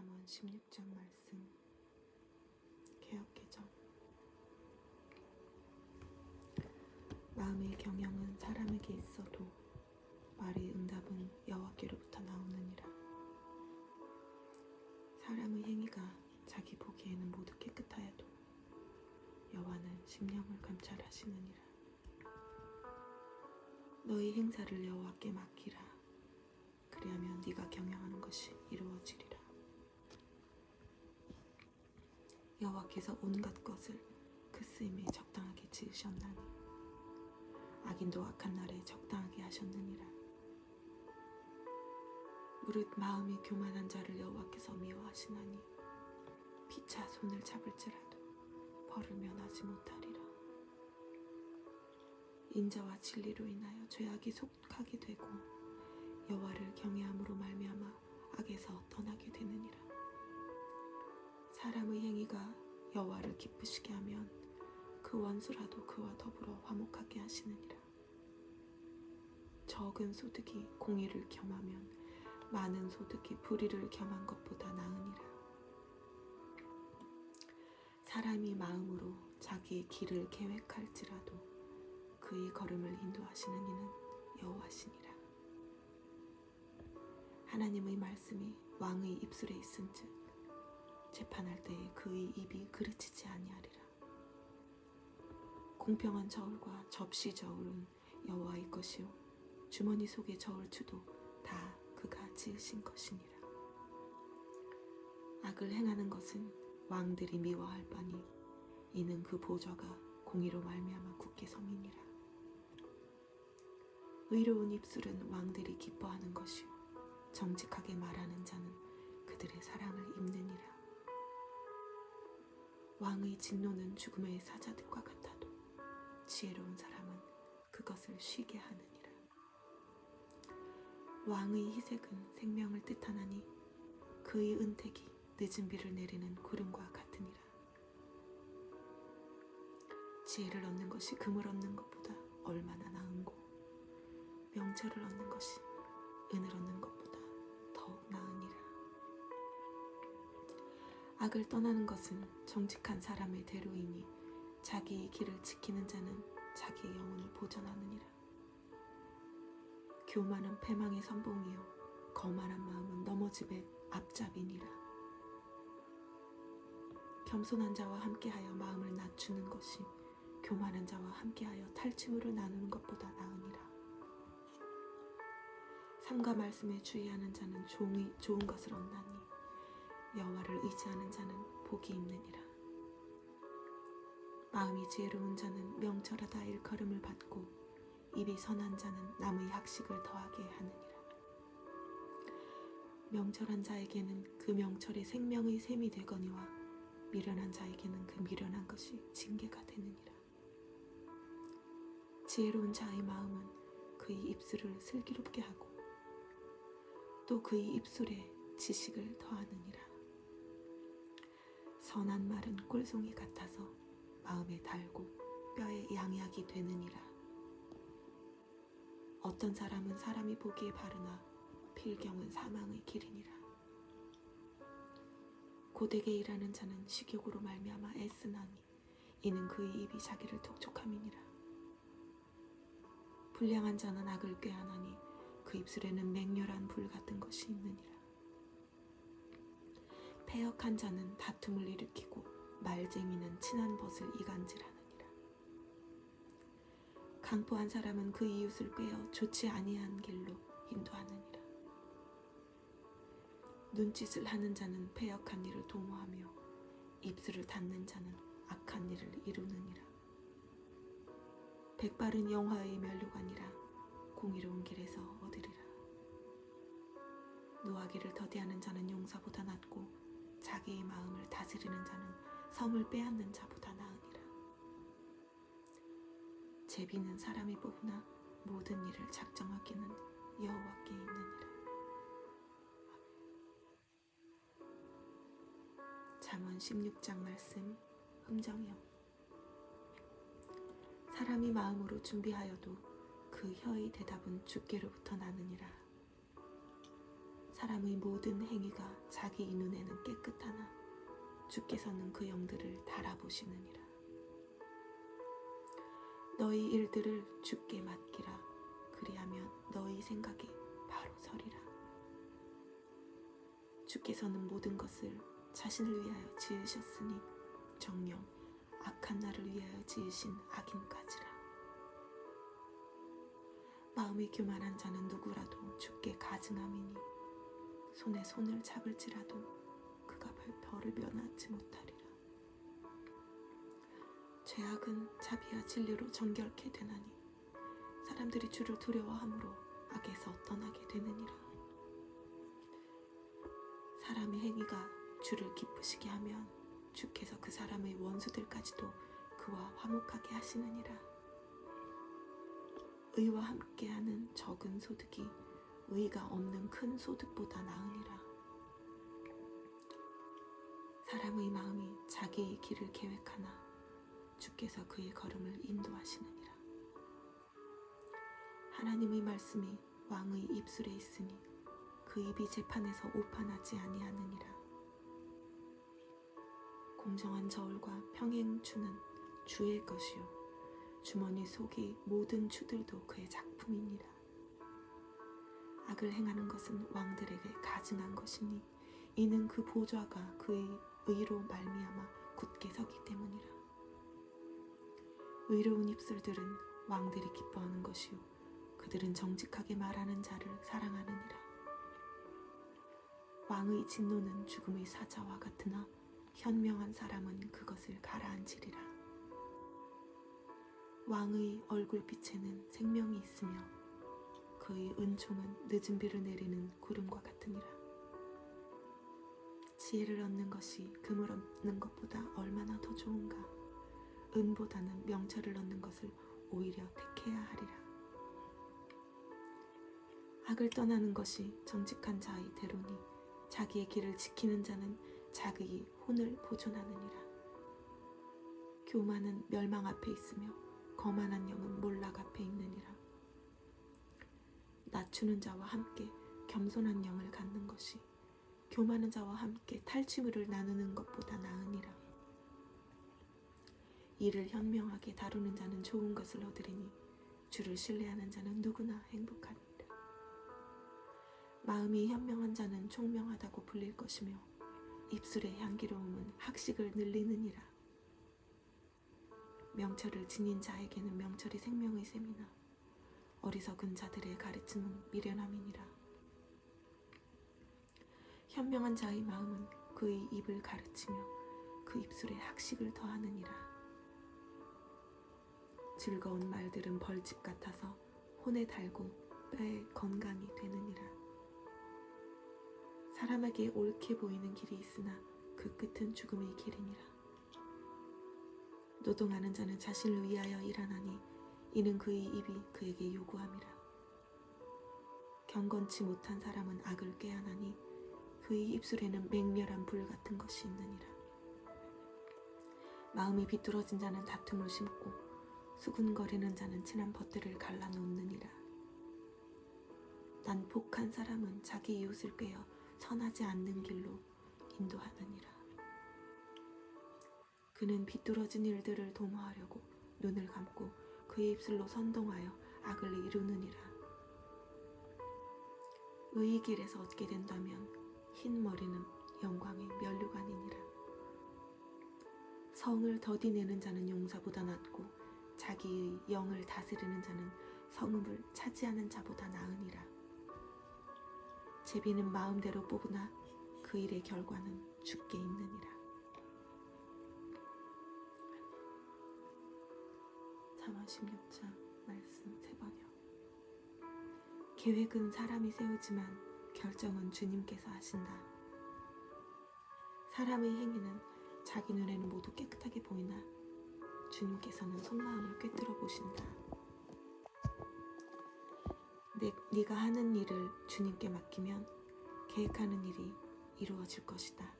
잠언 16장 말씀 개혁개정 마음의 경영은 사람에게 있어도 말의 응답은 여호와께로부터 나오느니라. 사람의 행위가 자기 보기에는 모두 깨끗하여도 여호와는 심령을 감찰하시느니라. 너희 행사를 여호와께 맡기라. 그리하면 네가 경영하 여호와께서 온갖 것을 그 쓰임에 적당하게 지으셨나니 악인도 악한 날에 적당하게 하셨느니라. 무릇 마음이 교만한 자를 여호와께서 미워하시나니 피차 손을 잡을지라도 벌을 면하지 못하리라. 인자와 진리로 인하여 죄악이 속하게 되고 여호와를 경외함으로 말미암아 악에서 떠나게 되느니라. 사람의 행위가 여호와를 기쁘시게 하면 그 원수라도 그와 더불어 화목하게 하시느니라. 적은 소득이 공의를 겸하면 많은 소득이 불의를 겸한 것보다 나으니라. 사람이 마음으로 자기의 길을 계획할지라도 그의 걸음을 인도하시는 이는 여호와시니라. 하나님의 말씀이 왕의 입술에 있은즉 재판할 때에 그의 입이 그르치지 아니하리라. 공평한 저울과 접시 저울은 여호와의 것이요 주머니 속의 저울추도 다 그가 지으신 것이니라. 악을 행하는 것은 왕들이 미워할 바니 이는 그 보좌가 공의로 말미암아 굳게 섬이니라. 의로운 입술은 왕들이 기뻐하는 것이요 정직하게 말하는 자는 그들의 사랑을 입느니라. 왕의 진노는 죽음의 사자들과 같아도 지혜로운 사람은 그것을 쉬게 하느니라. 왕의 희색은 생명을 뜻하나니 그의 은택이 늦은 비를 내리는 구름과 같으니라. 지혜를 얻는 것이 금을 얻는 것보다 얼마나 나은고 명철을 얻는 것이 은을 얻는 것보다 더욱 나으니라. 악을 떠나는 것은 정직한 사람의 대로이니 자기의 길을 지키는 자는 자기의 영혼을 보전하느니라. 교만은 패망의 선봉이요 거만한 마음은 넘어집의 앞잡이니라. 겸손한 자와 함께하여 마음을 낮추는 것이 교만한 자와 함께하여 탈취물을 나누는 것보다 나으니라. 삶과 말씀에 주의하는 자는 종이, 좋은 것을 얻나니 여호와를 의지하는 자는 복이 있느니라. 마음이 지혜로운 자는 명철하다 일컬음을 받고 입이 선한 자는 남의 학식을 더하게 하느니라. 명철한 자에게는 그 명철이 생명의 셈이 되거니와 미련한 자에게는 그 미련한 것이 징계가 되느니라. 지혜로운 자의 마음은 그의 입술을 슬기롭게 하고 또 그의 입술에 지식을 더하느니라. 선한 말은 꿀송이 같아서 마음에 달고 뼈에 양약이 되느니라. 어떤 사람은 사람이 보기에 바르나 필경은 사망의 길이니라. 고되게 일하는 자는 식욕으로 말미암아 애쓰나니 이는 그의 입이 자기를 독촉함이니라. 불량한 자는 악을 꾀하나니 그 입술에는 맹렬한 불 같은 것이 있느니라. 패역한 자는 다툼을 일으키고 말쟁이는 친한 벗을 이간질하느니라. 강포한 사람은 그 이웃을 꿰어 좋지 아니한 길로 인도하느니라. 눈짓을 하는 자는 패역한 일을 도모하며 입술을 닫는 자는 악한 일을 이루느니라. 백발은 영화의 멸류관이라 공의로운 길에서 얻으리라. 노하기를 더디하는 자는 용사보다 낫고 자기의 마음을 다스리는 자는 섬을 빼앗는 자보다 나으니라. 제비는 사람이 뽑으나 모든 일을 작정하기는 여호와께 있느니라. 잠언 16장 말씀 흠정이요 사람이 마음으로 준비하여도 그 혀의 대답은 주께로부터 나느니라. 사람의 모든 행위가 자기 눈에는 깨끗하나 주께서는 그 영들을 달아보시느니라. 너희 일들을 주께 맡기라. 그리하면 너희 생각이 바로 서리라. 주께서는 모든 것을 자신을 위하여 지으셨으니 정령 악한 나를 위하여 지으신 악인까지라. 마음이 교만한 자는 누구라도 주께 가증함이니 손에 손을 잡을지라도 그가 벌을 면하지 못하리라. 죄악은 자비와 진리로 정결케 되나니 사람들이 주를 두려워함으로 악에서 떠나게 되느니라. 사람의 행위가 주를 기쁘시게 하면 주께서 그 사람의 원수들까지도 그와 화목하게 하시느니라. 의와 함께하는 적은 소득이 의가 없는 큰 소득보다 나으니라. 사람의 마음이 자기의 길을 계획하나 주께서 그의 걸음을 인도하시느니라. 하나님의 말씀이 왕의 입술에 있으니 그 입이 재판에서 오판하지 아니하느니라. 공정한 저울과 평행추는 주의 것이요 주머니 속의 모든 추들도 그의 작품이니라. 악을 행하는 것은 왕들에게 가증한 것이니 이는 그 보좌가 그의 의로 말미암아 굳게 서기 때문이라. 의로운 입술들은 왕들이 기뻐하는 것이요 그들은 정직하게 말하는 자를 사랑하느니라. 왕의 진노는 죽음의 사자와 같으나 현명한 사람은 그것을 가라앉히리라. 왕의 얼굴빛에는 생명이 있으며 그의 은총은 늦은 비를 내리는 구름과 같으니라. 지혜를 얻는 것이 금을 얻는 것보다 얼마나 더 좋은가. 은보다는 명철을 얻는 것을 오히려 택해야 하리라. 악을 떠나는 것이 정직한 자의 대로니 자기의 길을 지키는 자는 자기의 혼을 보존하느니라. 교만은 멸망 앞에 있으며 거만한 영은 몰락 앞에 있느니라. 낮추는 자와 함께 겸손한 영을 갖는 것이 교만한 자와 함께 탈취물을 나누는 것보다 나으니라. 이를 현명하게 다루는 자는 좋은 것을 얻으리니 주를 신뢰하는 자는 누구나 행복하니라. 마음이 현명한 자는 총명하다고 불릴 것이며 입술의 향기로움은 학식을 늘리느니라. 명철을 지닌 자에게는 명철이 생명의 셈이나 어리석은 자들의 가르침은 미련함이니라. 현명한 자의 마음은 그의 입을 가르치며 그 입술에 학식을 더하느니라. 즐거운 말들은 벌집 같아서 혼에 달고 뼈에 건강이 되느니라. 사람에게 옳게 보이는 길이 있으나 그 끝은 죽음의 길이니라. 노동하는 자는 자신을 위하여 일하나니 이는 그의 입이 그에게 요구함이라. 경건치 못한 사람은 악을 꾀하나니 그의 입술에는 맹렬한 불 같은 것이 있느니라. 마음이 비뚤어진 자는 다툼을 심고 수군거리는 자는 친한 벗들을 갈라놓느니라. 난폭한 사람은 자기 이웃을 꿰어 선하지 않는 길로 인도하느니라. 그는 비뚤어진 일들을 도모하려고 눈을 감고 그의 입술로 선동하여 악을 이루느니라. 의의 길에서 얻게 된다면 흰 머리는 영광의 면류관이니라. 성을 더디내는 자는 용사보다 낫고 자기의 영을 다스리는 자는 성읍을 차지하는 자보다 나으니라. 제비는 마음대로 뽑으나 그 일의 결과는 죽게 있느니라. 사마 16장 말씀 세 번역. 계획은 사람이 세우지만 결정은 주님께서 하신다. 사람의 행위는 자기 눈에는 모두 깨끗하게 보이나 주님께서는 속마음을 꿰뚫어 보신다. 내, 네가 하는 일을 주님께 맡기면 계획하는 일이 이루어질 것이다.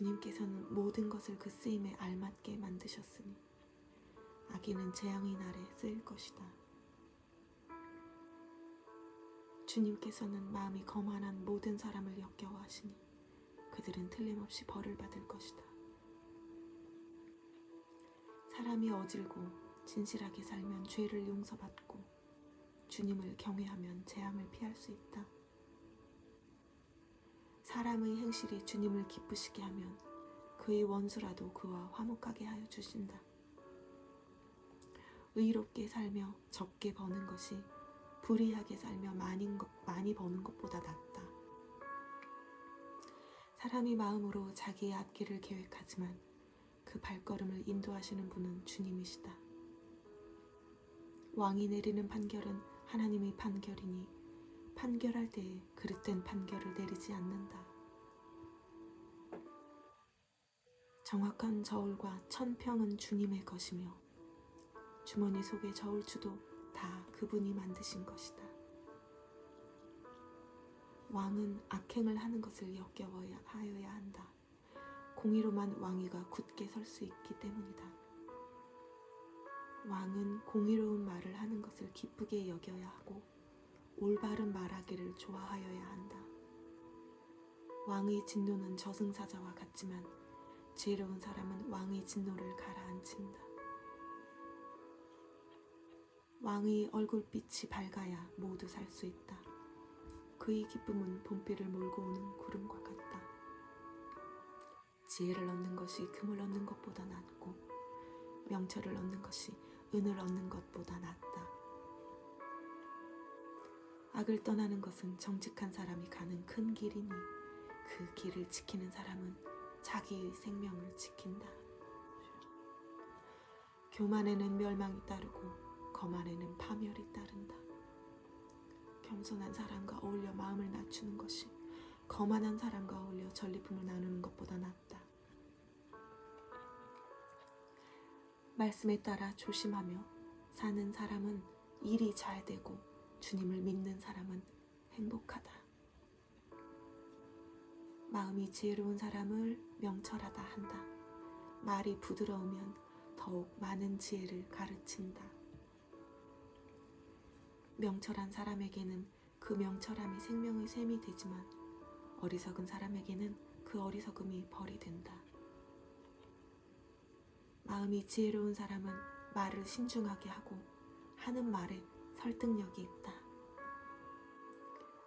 주님께서는 모든 것을 그 쓰임에 알맞게 만드셨으니 악인은 재앙의 날에 쓰일 것이다. 주님께서는 마음이 거만한 모든 사람을 역겨워하시니 그들은 틀림없이 벌을 받을 것이다. 사람이 어질고 진실하게 살면 죄를 용서받고 주님을 경외하면 재앙을 피할 수 있다. 사람의 행실이 주님을 기쁘시게 하면 그의 원수라도 그와 화목하게 하여 주신다. 의롭게 살며 적게 버는 것이 불의하게 살며 많이, 것, 많이 버는 것보다 낫다. 사람이 마음으로 자기의 앞길을 계획하지만 그 발걸음을 인도하시는 분은 주님이시다. 왕이 내리는 판결은 하나님의 판결이니 판결할 때에 그릇된 판결을 내리지 않는다. 정확한 저울과 천평은 주님의 것이며 주머니 속의 저울추도 다 그분이 만드신 것이다. 왕은 악행을 하는 것을 역겨워야 한다. 공의로만 왕위가 굳게 설 수 있기 때문이다. 왕은 공의로운 말을 하는 것을 기쁘게 여겨야 하고 올바른 말하기를 좋아하여야 한다. 왕의 진노는 저승사자와 같지만 지혜로운 사람은 왕의 진노를 가라앉힌다. 왕의 얼굴빛이 밝아야 모두 살 수 있다. 그의 기쁨은 봄비를 몰고 오는 구름과 같다. 지혜를 얻는 것이 금을 얻는 것보다 낫고 명철을 얻는 것이 은을 얻는 것보다 낫다. 악을 떠나는 것은 정직한 사람이 가는 큰 길이니 그 길을 지키는 사람은 자기의 생명을 지킨다. 교만에는 멸망이 따르고 거만에는 파멸이 따른다. 겸손한 사람과 어울려 마음을 낮추는 것이 거만한 사람과 어울려 전리품을 나누는 것보다 낫다. 말씀에 따라 조심하며 사는 사람은 일이 잘 되고 주님을 믿는 사람은 행복하다. 마음이 지혜로운 사람을 명철하다 한다. 말이 부드러우면 더욱 많은 지혜를 가르친다. 명철한 사람에게는 그 명철함이 생명의 셈이 되지만 어리석은 사람에게는 그 어리석음이 벌이 된다. 마음이 지혜로운 사람은 말을 신중하게 하고 하는 말에 설득력이 있다.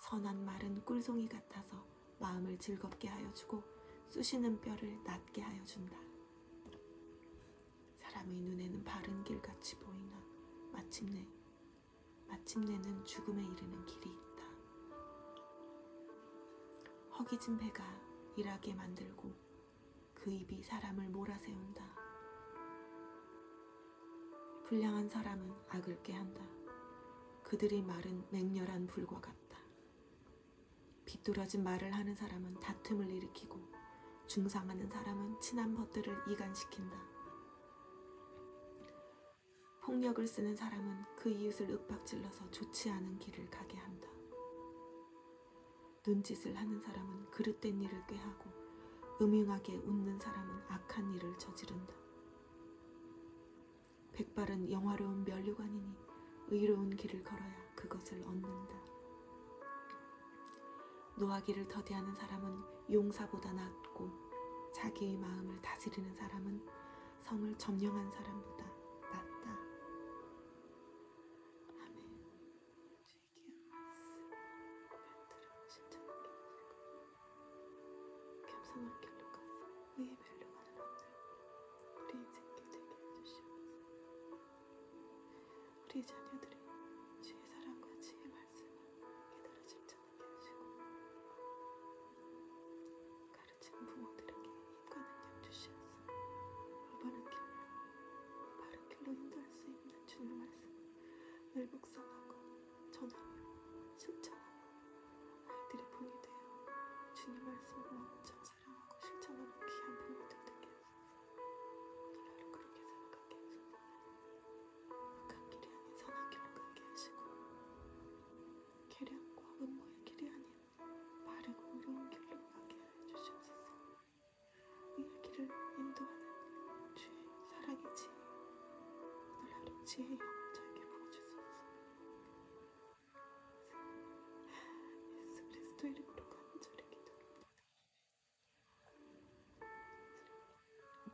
선한 말은 꿀송이 같아서 마음을 즐겁게 하여 주고 쑤시는 뼈를 낫게 하여 준다. 사람의 눈에는 바른 길 같이 보이나 마침내 마침내는 죽음에 이르는 길이 있다. 허기진 배가 일하게 만들고 그 입이 사람을 몰아세운다. 불량한 사람은 악을 꾀한다. 그들의 말은 맹렬한 불과 같다. 비뚤어진 말을 하는 사람은 다툼을 일으키고 중상하는 사람은 친한 벗들을 이간시킨다. 폭력을 쓰는 사람은 그 이웃을 윽박질러서 좋지 않은 길을 가게 한다. 눈짓을 하는 사람은 그릇된 일을 꾀하고 음흉하게 웃는 사람은 악한 일을 저지른다. 백발은 영화로운 면류관이니 의로운 길을 걸어야 그것을 얻는다. 노하기를 더디하는 사람은 용사보다 낫고 자기의 마음을 다스리는 사람은 성을 점령한 사람보다. 우리 자녀들이 주의 사랑과 주의 말씀을 깨달아 실천하게 하시고 가르치는 부모들에게 힘과 능력 주시옵소서. 올바른 길로 바른 길로 인도할 수 있는 주의 말씀 늘 묵상 오늘